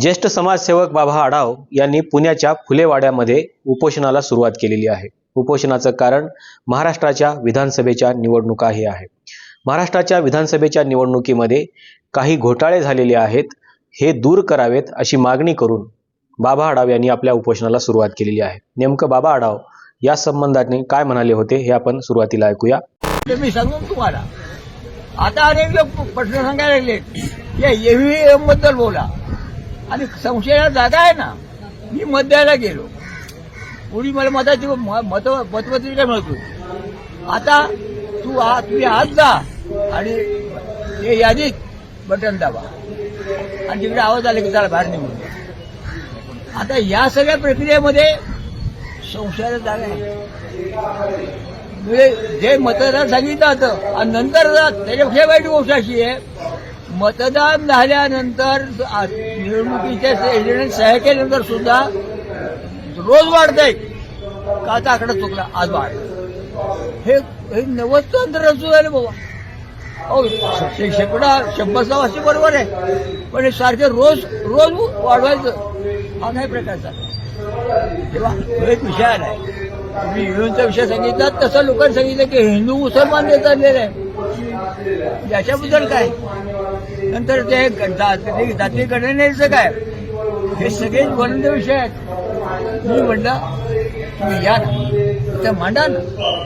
ज्येष्ठ समाजसेवक बाबा आढाव यांनी पुण्याच्या फुलेवाड्यामध्ये उपोषणाला सुरुवात केलेली आहे. उपोषणाचं कारण महाराष्ट्राच्या विधानसभेच्या निवडणुका हे आहे. महाराष्ट्राच्या विधानसभेच्या निवडणुकीमध्ये काही घोटाळे झालेले आहेत हे दूर करावेत अशी मागणी करून बाबा आढाव यांनी आपल्या उपोषणाला सुरुवात केलेली आहे. नेमकं बाबा आढाव या संबंधाने काय म्हणाले होते हे आपण सुरुवातीला ऐकूया. मी सांगून तुम्हाला. आता अनेक लोक प्रश्न सांगायला लागले या ईव्हीएमबद्दल बोला. आणि संशयाला जागा आहे ना मी मत द्यायला गेलो. पुढी मला मताची म- मत मतपत्रिका मिळतो. आता तू आ तुम्ही आज जा आणि ते यादीत बटन दाबा. आणि तिकडे आवाज आले की त्याला बाहेर निघून. आता या सगळ्या प्रक्रियेमध्ये संशयाला जागा आहे. म्हणजे जे मतदान सांगितलं होतं आणि नंतर त्याच्यापेक्षा वाईट गोष्ट अशी आहे मतदान झाल्यानंतर निवडणुकीच्या एजंट सह्या केल्यानंतर सुद्धा रोज वाढतंय. का आता आकडा चुकला आज वाढ हे हे नवस तंत्र रचू झालं बाबा. अहो शेकडा शंभर सहा बरोबर आहे. पण हे सारखे रोज रोज वाढवायचं हा नाही प्रकारचा तेव्हा एक विषय आलाय. तुम्ही हिंदूंचा विषय सांगितला तसं लोकांनी सांगितलं की हिंदू मुसलमान देत चाललेलं आहे याच्याबद्दल काय? नंतर ते जाती जाती काय? हे सगळेच बोलण्याचे विषय आहेत. मी म्हणलं तुम्ही या ना. ते मांडा ना.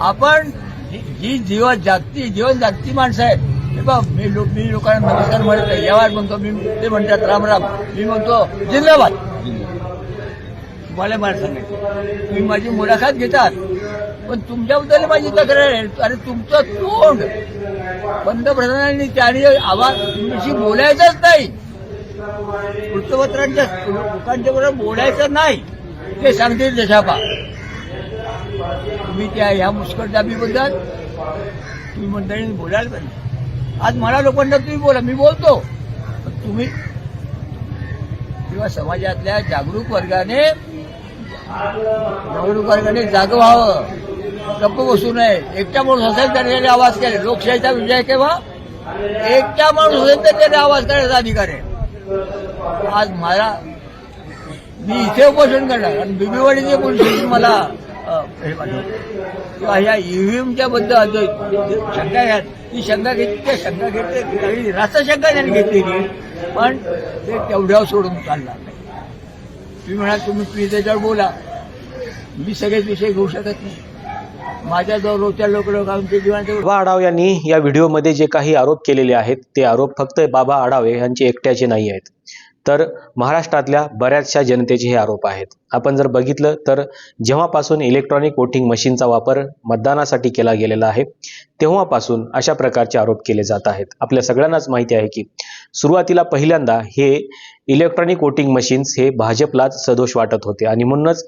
आपण जी- जीव जागती जीवन जागती माणसं आहेत. हे मी लोक मी लोकांना नमस्कार म्हणत यावर म्हणतो मी ते म्हणतात राम राम. मी म्हणतो जिंदाबाद. तुम्हाला मला सांगायचं मी माझी मुलाखत घेतात पण तुमच्याबद्दल माझी तक्रार आहे. अरे तुमचं तोंड पंतप्रधानांनी त्याने आवाज बोलायचंच नाही. वृत्तपत्रांच्या लोकांच्या बरोबर बोलायचं नाही. ते सांगतील जशापा तुम्ही त्या ह्या मुस्कटदाबीबद्दल तुम्ही मंडळींनी बोलायला पाहिजे. आज मला लोकांना तुम्ही बोला मी बोलतो. तुम्ही किंवा समाजातल्या जागरूक वर्गाने जागरूक वर्गाने जाग व्हावं. गप्प बसू नये. एकटा माणूस असेल तर त्याने आवाज केले. लोकशाहीचा विजय केव्हा? एकटा माणूस असेल तर त्याने आवाज करायचा अधिकार आहे. आज मला मी इथे उपोषण करणार. आणि बिबीवाडीचे पोलीस मला हे किंवा ह्या ईव्हीएमच्या बद्दल शंका घ्या ती शंका घेतली त्या शंका घेतली रास्त शंका त्यांनी घेतलेली पण ते तेवढ्यावर सोडून चालणार नाही. तुम्ही म्हणाल तुम्ही त्याच्यावर बोला. मी सगळेच विषय घेऊ शकत नाही. माझ्याजवळ रोजच्या लोक बाबा आढाव यांनी या व्हिडिओमध्ये जे काही आरोप केलेले आहेत ते आरोप फक्त बाबा आढावे यांचे एकट्याचे नाही आहेत. तर महाराष्ट्रातल्या बऱ्याचशा जनतेचे हे आरोप आहेत. आपण जर बघितलं तर जेव्हापासून इलेक्ट्रॉनिक वोटिंग मशीनचा वापर मतदानासाठी केला गेलेला आहे तेव्हापासून अशा प्रकारचे आरोप केले जात आहेत. आपल्या सगळ्यांनाच माहिती आहे की सुरुवातीला पहिल्यांदा हे इलेक्ट्रॉनिक वोटिंग मशीन्स हे भाजपलाच सदोष वाटत होते. आणि म्हणूनच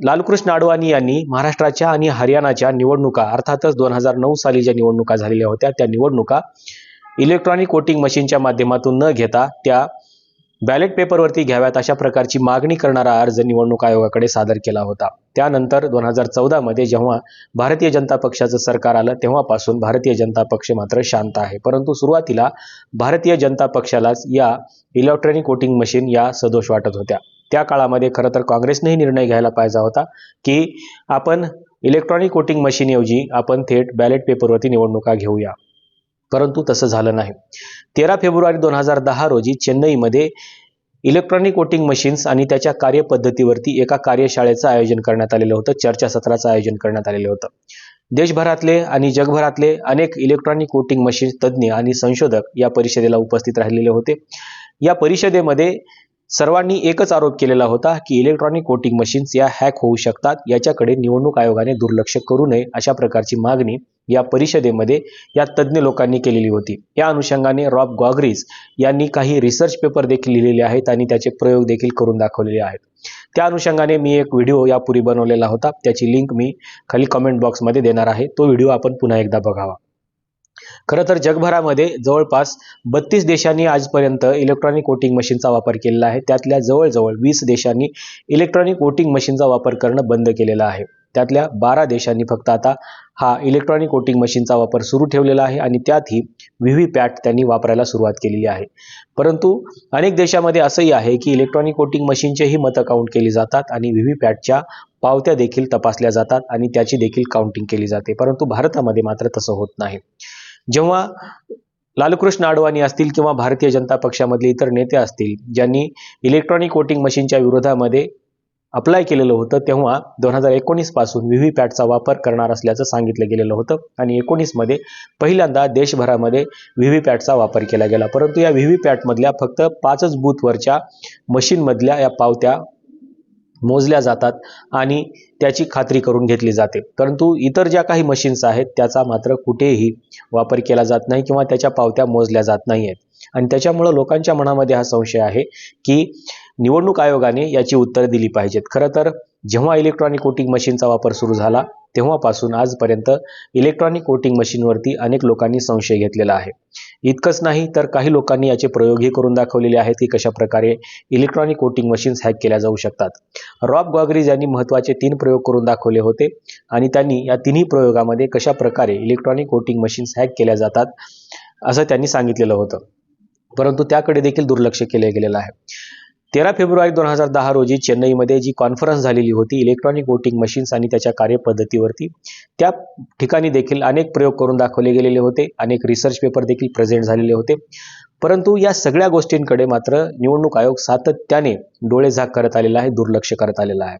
लालकृष्ण अडवाणी यांनी महाराष्ट्राच्या आणि हरियाणाच्या निवडणुका अर्थातच दोन हजार नऊ साली ज्या निवडणुका झालेल्या होत्या त्या निवडणुका इलेक्ट्रॉनिक वोटिंग मशीनच्या माध्यमातून न घेता त्या बॅलेट पेपरवरती घ्याव्यात अशा प्रकारची मागणी करणारा अर्ज निवडणूक आयोगाकडे सादर केला होता. त्यानंतर दोन हजार चौदामध्ये जेव्हा भारतीय जनता पक्षाचं सरकार आलं तेव्हापासून भारतीय जनता पक्ष मात्र शांत आहे. परंतु सुरुवातीला भारतीय जनता पक्षालाच या इलेक्ट्रॉनिक वोटिंग मशीन या सदोष वाटत होत्या. त्या काळामध्ये खरं तर काँग्रेसनेही निर्णय घ्यायला पाहिजे होता की आपण इलेक्ट्रॉनिक वोटिंग मशीनऐवजी आपण थेट बॅलेट पेपरवरती निवडणुका घेऊया. परंतु तसं झालं नाही. तेरा फेब्रुवारी दोन हजार दहा रोजी चेन्नईमध्ये इलेक्ट्रॉनिक वोटिंग मशीन्स आणि त्याच्या कार्यपद्धतीवरती एका कार्यशाळेचं आयोजन करण्यात आलेलं होतं. चर्चासत्राचं आयोजन करण्यात आलेलं होतं. देशभरातले आणि जगभरातले अनेक इलेक्ट्रॉनिक वोटिंग मशीन तज्ज्ञ आणि संशोधक या परिषदेला उपस्थित राहिलेले होते. या परिषदेमध्ये सर्वांनी एकच आरोप केलेला होता की इलेक्ट्रॉनिक वोटिंग मशीन्स या हॅक होऊ शकतात. याच्याकडे निवडणूक आयोगाने दुर्लक्ष करू नये अशा प्रकारची मागणी या परिषदेमध्ये या तज्ज्ञ लोकांनी केलेली होती. या अनुषंगाने रॉब गॉग्रीज यांनी काही रिसर्च पेपर देखील लिहिलेले आहेत आणि त्याचे प्रयोग देखील करून दाखवलेले आहेत. त्या अनुषंगाने मी एक व्हिडिओ यापूर्वी बनवलेला होता. त्याची लिंक मी खाली कमेंट बॉक्समध्ये देणार आहे. तो व्हिडिओ आपण पुन्हा एकदा बघावा. खरं तर जगभरामध्ये जवळपास बत्तीस देशांनी आजपर्यंत इलेक्ट्रॉनिक वोटिंग मशीनचा वापर केलेला आहे. त्यातल्या जवळजवळ वीस देशांनी इलेक्ट्रॉनिक वोटिंग मशीनचा वापर करणं बंद केलेलं आहे. त्यातल्या बारा देशांनी फक्त आता हा इलेक्ट्रॉनिक वोटिंग मशीनचा वापर सुरू ठेवलेला आहे आणि त्यातही व्ही व्ही पॅट त्यांनी वापरायला सुरुवात केलेली आहे. परंतु अनेक देशामध्ये असंही आहे की इलेक्ट्रॉनिक वोटिंग मशीनचेही मतं काउंट केली जातात आणि व्ही व्ही पॅटच्या पावत्या देखील तपासल्या जातात आणि त्याची देखील काउंटिंग केली जाते. परंतु भारतामध्ये मात्र तसं होत नाही. जेव्हा लालकृष्ण आडवाणी असतील किंवा भारतीय जनता पक्षामधले इतर नेते असतील ज्यांनी इलेक्ट्रॉनिक वोटिंग मशीनच्या विरोधामध्ये अप्लाय केलेलं होतं तेव्हा दोन हजार एकोणीसपासून व्ही व्ही पॅटचा वापर करणार असल्याचं सांगितलं गेलेलं होतं. आणि एकोणीसमध्ये पहिल्यांदा देशभरामध्ये व्ही व्ही पॅटचा वापर केला गेला. परंतु या व्ही व्ही पॅटमधल्या फक्त पाचच बूथवरच्या मशीनमधल्या या पावत्या मोजल्या जातात आणि त्याची खात्री करून घेतली जाते. परंतु इतर ज्या काही मशीन्स आहेत त्याचा मात्र कुठेही वापर केला जात नाही किंवा त्याच्या पावत्या मोजल्या जात नाही आहेत आणि त्याच्यामुळं लोकांच्या मनामध्ये हा संशय आहे की निवडणूक आयोगाने याची उत्तरं दिली पाहिजेत. खरं तर जेव्हा इलेक्ट्रॉनिक वोटिंग मशीनचा वापर सुरू झाला तेव्हापासून आजपर्यंत इलेक्ट्रॉनिक वोटिंग मशीनवरती अनेक लोकांनी संशय घेतलेला आहे. इतकंच नाही तर काही लोकांनी याचे प्रयोगही करून दाखवलेले आहेत की कशा प्रकारे इलेक्ट्रॉनिक वोटिंग मशीन्स हॅक केल्या जाऊ शकतात. रॉब गॉगरीज यांनी महत्त्वाचे तीन प्रयोग करून दाखवले होते आणि त्यांनी या तिन्ही प्रयोगामध्ये कशा प्रकारे इलेक्ट्रॉनिक वोटिंग मशीन्स हॅक केल्या जातात असं त्यांनी सांगितलेलं होतं. परंतु त्याकडे देखील दुर्लक्ष केले गेलेलं आहे. तेरा फेब्रुवारी दोन हजार दहा रोजी चेन्नईमध्ये जी कॉन्फरन्स झालेली होती इलेक्ट्रॉनिक वोटिंग मशीन्स आणि त्याच्या कार्यपद्धतीवरती त्या ठिकाणी देखील अनेक प्रयोग करून दाखवले गेलेले होते अनेक रिसर्च पेपर देखील प्रेझेंट झालेले होते. परंतु या सगळ्या गोष्टींकडे मात्र निवडणूक आयोग सातत्याने डोळेझाक करत आलेला आहे दुर्लक्ष करत आलेला आहे.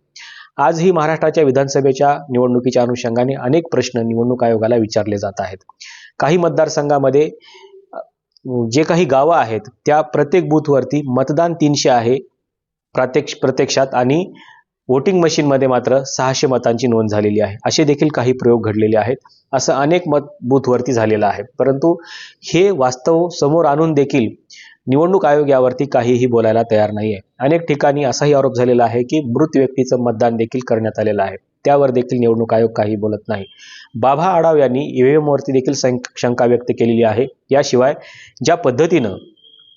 आजही महाराष्ट्राच्या विधानसभेच्या निवडणुकीच्या अनुषंगाने अनेक प्रश्न निवडणूक आयोगाला विचारले जात आहेत. काही मतदारसंघामध्ये जे काही गावं आहेत त्या प्रत्येक बूथवरती मतदान तीनशे आहे प्रत्यक्ष प्रत्यक्षात आणि वोटिंग मशीनमध्ये मात्र सहाशे मतांची नोंद झालेली आहे. असे देखील काही प्रयोग घडलेले आहेत. असं अनेक मत बूथवरती झालेलं आहे. परंतु हे वास्तव समोर आणून देखील निवडणूक आयोग यावरती काहीही बोलायला तयार नाही आहे अनेक ठिकाणी असाही आरोप झालेला आहे की मृत व्यक्तीचं मतदान देखील करण्यात आलेलं आहे. त्यावर देखील निवडणूक आयोग काही बोलत नाही. बाभा आढाव यांनी ईव्हीएमवरती देखील शंका व्यक्त केलेली आहे. याशिवाय ज्या पद्धतीनं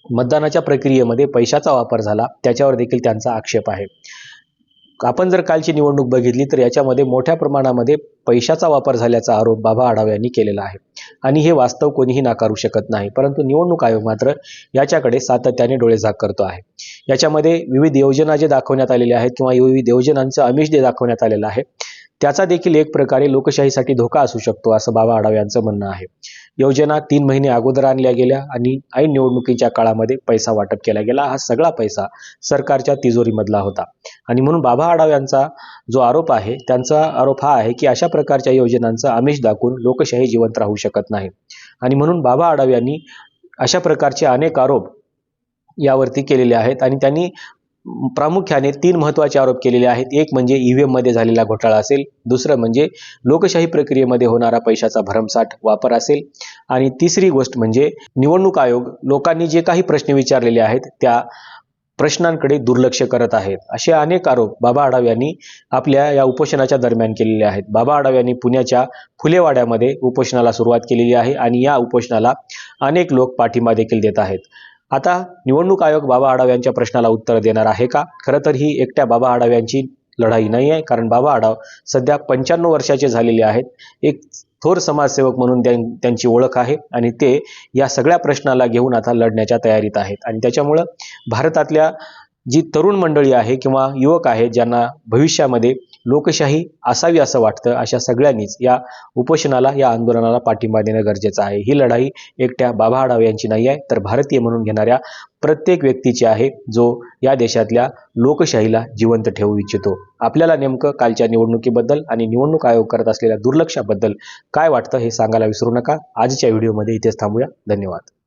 मतदानाच्या प्रक्रियेमध्ये पैशाचा वापर झाला त्याच्यावर देखील त्यांचा आक्षेप आहे. आपण जर कालची निवडणूक बघितली तर याच्यामध्ये मोठ्या प्रमाणामध्ये पैशाचा वापर झाल्याचा आरोप बाबा आढाव यांनी केलेला आहे. आणि हे वास्तव कोणीही नाकारू शकत नाही. परंतु निवडणूक आयोग मात्र याच्याकडे सातत्याने डोळेझाक करतो आहे. याच्यामध्ये विविध योजना जे दाखवण्यात आलेल्या आहेत किंवा विविध योजनांचं आमिष जे दाखवण्यात आलेलं आहे त्याचा देखील एक प्रकारे लोकशाहीसाठी धोका असू शकतो असं बाबा आढाव यांचं म्हणणं आहे. योजना तीन महिने अगोदर आणल्या गेल्या आणि ऐन निवडणुकीच्या काळामध्ये पैसा वाटप केला गेला. हा सगळा पैसा सरकारच्या तिजोरीमधला होता. आणि म्हणून बाबा आढाव यांचा जो आरोप आहे त्यांचा आरोप हा आहे की अशा प्रकारच्या योजनांचं आमिष दाखवून लोकशाही जिवंत राहू शकत नाही. आणि म्हणून बाबा आढाव यांनी अशा प्रकारचे अनेक आरोप यावरती केलेले आहेत आणि त्यांनी प्रामुख्याने तीन महत्त्वाचे आरोप केलेले आहेत. एक म्हणजे ईव्हीएममध्ये झालेला घोटाळा असेल. दुसरं म्हणजे लोकशाही प्रक्रियेमध्ये होणारा पैशाचा भरमसाठ वापर असेल. आणि तिसरी गोष्ट म्हणजे निवडणूक आयोग लोकांनी जे काही प्रश्न विचारलेले आहेत त्या प्रश्नांकडे दुर्लक्ष करत आहेत. असे अनेक आरोप बाबा आढाव यांनी आपल्या या उपोषणाच्या दरम्यान केलेले आहेत. बाबा आढाव यांनी पुण्याच्या फुलेवाड्यामध्ये उपोषणाला सुरुवात केलेली आहे आणि या उपोषणाला अनेक लोक पाठिंबा देखील देत आहेत. आता निवडणूक आयोग बाबा आढाव यांच्या प्रश्नाला उत्तर देणार आहे का? खरं तर ही एकट्या बाबा आढाव यांची लढाई नाही आहे कारण बाबा आढाव सध्या पंच्याण्णव वर्षाचे झालेले आहेत. एक थोर समाजसेवक म्हणून त्यां- त्यांची ओळख आहे आणि ते या सगळ्या प्रश्नाला घेऊन आता लढण्याच्या तयारीत आहेत. आणि त्याच्यामुळं भारतातल्या जी तरुण मंडळी आहे किंवा युवक आहेत ज्यांना भविष्यामध्ये लोकशाही असावी असं वाटतं अशा सगळ्यांनीच या उपोषणाला या आंदोलनाला पाठिंबा देणं गरजेचं आहे. ही लढाई एकट्या बाबा आडाव यांची नाही आहे तर भारतीय म्हणून घेणाऱ्या प्रत्येक व्यक्तीची आहे जो या देशातल्या लोकशाहीला जिवंत ठेवू इच्छितो. आपल्याला नेमकं कालच्या निवडणुकीबद्दल आणि निवडणूक आयोग करत असलेल्या दुर्लक्षाबद्दल काय वाटतं हे सांगायला विसरू नका. आजच्या व्हिडिओमध्ये इथेच थांबूया. धन्यवाद.